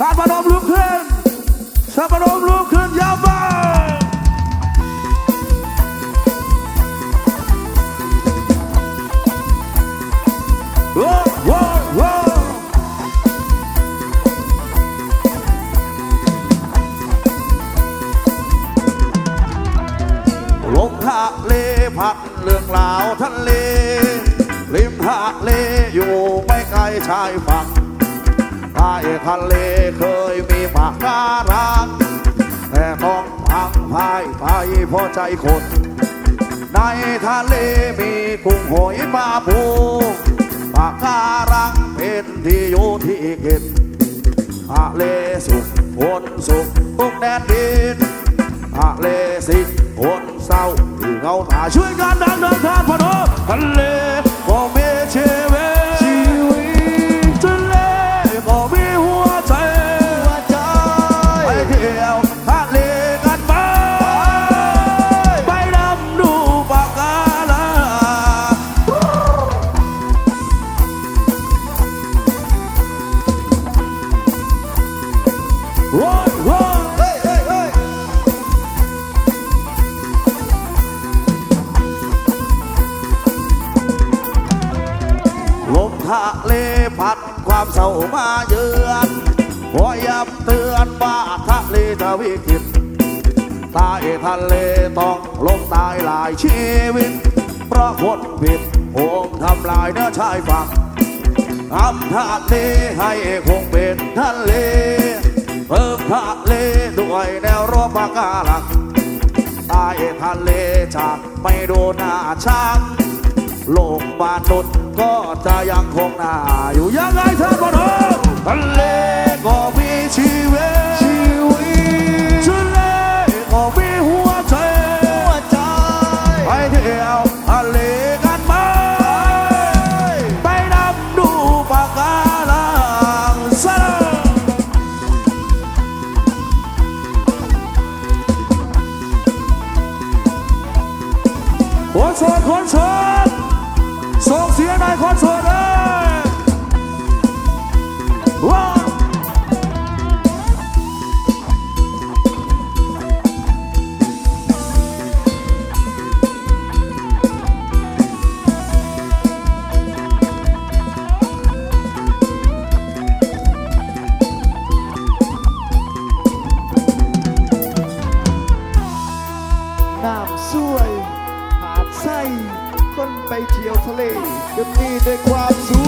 ท่านพนมลุกขึ้นท่านพนมลุกขึ้นยาวไปโอ้โหโอ้ลงทะเลพัดเรื่องราวทะเลริมทะเลอยู่ไม่ไกลชายฝั่ง ใต้ทะเลเคยมีปากการังแต่ต้องพังพายไปเพราะใจคน ในทะเลมีกุ้งหอยปลาปูปากการังเป็นที่อยู่ที่กินทะเลสุขฝนสุขทุกแดนดินทะเลสิฝนเศร้าอยู่เงาตาช่วยกันดังเดินทางพนมทะเล ทะเลพัดความเศร้ามาเยือนพอย้ำเตือนว่าทะเลทวีกิจใต้ทะเลต้องลงตายหลายชีวิต เพราะคนผิดโหมทำลายเนื้อชายฝั่งทำทะเลให้คงเป็นทะเล เพิ่มทะเลด้วยแนวรั้วปะการังใต้ทะเลจากไม่โดูหน้าช้าง โลกบานนุนก็จะยังคงหนาอยู่ยังไงเธอบนหงทะเลก็มีชีวิตชีวิตทะเลก็มีหัวใจหัวใจไปเที่ยวทะเลกันไหมไปดำดูปะการังซะคนสวยคนสวย น้ำสวยหาดไส้คนไปเที่ยวทะเลก็มีด้วยความสุข